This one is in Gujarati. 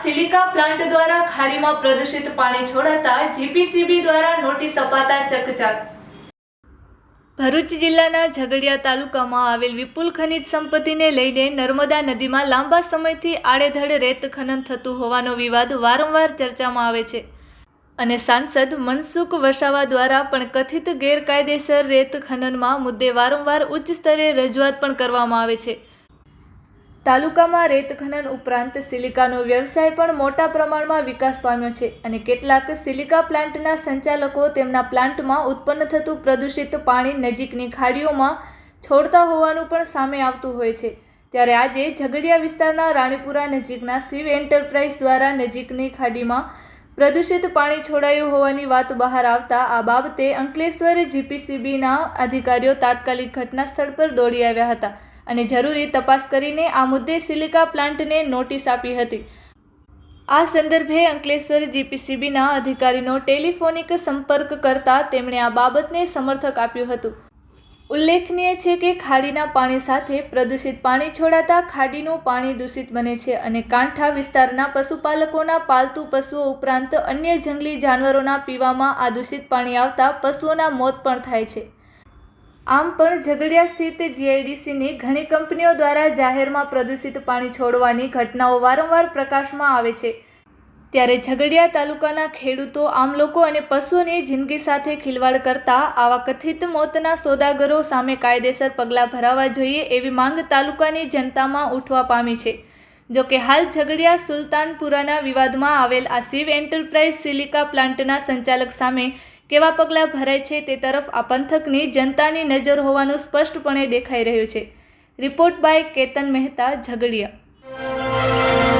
સિલિકા પ્લાન્ટ દ્વારા ખાડીમાં પ્રદૂષિત પાણી છોડાતા જીપીસીબી દ્વારા નોટિસ અપાતા ચકચાર. ભરૂચ જિલ્લાના ઝઘડિયા તાલુકામાં આવેલ વિપુલ ખનિજ સંપત્તિને લઈને નર્મદા નદીમાં લાંબા સમયથી આડેધડ રેત ખનન થતું હોવાનો વિવાદ વારંવાર ચર્ચામાં આવે છે. અને સાંસદ મનસુખ વસાવા દ્વારા પણ કથિત ગેરકાયદેસર રેત ખનનમાં મુદ્દે વારંવાર ઉચ્ચ સ્તરે રજૂઆત પણ કરવામાં આવે છે. તાલુકામાં રેત ખનન ઉપરાંત સિલિકાનો વ્યવસાય પણ મોટા પ્રમાણમાં વિકાસ પામ્યો છે અને કેટલાક સિલિકા પ્લાન્ટના સંચાલકો તેમના પ્લાન્ટમાં ઉત્પન્ન થતું પ્રદૂષિત પાણી નજીકની ખાડીઓમાં છોડતા હોવાનું પણ સામે આવતું હોય છે. ત્યારે આજે ઝઘડિયા વિસ્તારના રાણીપુરા નજીકના શિવ એન્ટરપ્રાઇઝ દ્વારા નજીકની ખાડીમાં પ્રદૂષિત પાણી છોડાયું હોવાની વાત બહાર આવતા આ બાબતે અંકલેશ્વર જીપીસીબીના અધિકારીઓ તાત્કાલિક ઘટના સ્થળ પર દોડી આવ્યા હતા. અને જરૂરી તપાસ કરીને આ મુદ્દે સિલિકા પ્લાન્ટને નોટિસ આપી હતી. આ સંદર્ભે અંકલેશ્વર જીપીસીબીના અધિકારીનો ટેલિફોનિક સંપર્ક કરતા તેમણે આ બાબતને સમર્થક આપ્યું હતું. ઉલ્લેખનીય છે કે ખાડીના પાણી સાથે પ્રદૂષિત પાણી છોડાતા ખાડીનું પાણી દૂષિત બને છે અને કાંઠા વિસ્તારના પશુપાલકોના પાલતુ પશુઓ ઉપરાંત અન્ય જંગલી જાનવરોના પીવામાં આ દૂષિત પાણી આવતા પશુઓના મોત પણ થાય છે. આમ પણ ઝઘડિયા સ્થિત જીઆઈડીસીની ઘણી કંપનીઓ દ્વારા જાહેરમાં પ્રદૂષિત પાણી છોડવાની ઘટનાઓ વારંવાર પ્રકાશમાં આવે છે. ત્યારે ઝઘડિયા તાલુકાના ખેડૂતો, આમ લોકો અને પશુઓની જિંદગી સાથે ખિલવાડ કરતા આવા કથિત મોતના સોદાગરો સામે કાયદેસર પગલાં ભરાવા જોઈએ એવી માંગ તાલુકાની જનતામાં ઉઠવા પામી છે. જોકે હાલ ઝઘડિયા સુલતાનપુરાના વિવાદમાં આવેલ આ શિવ એન્ટરપ્રાઇઝ સિલિકા પ્લાન્ટના સંચાલક સામે કેવા પગલાં ભરાય છે તે તરફ આ પંથકની જનતાની નજર હોવાનું સ્પષ્ટપણે દેખાઈ રહ્યું છે. Report by Ketan Mehta, Jhagadia.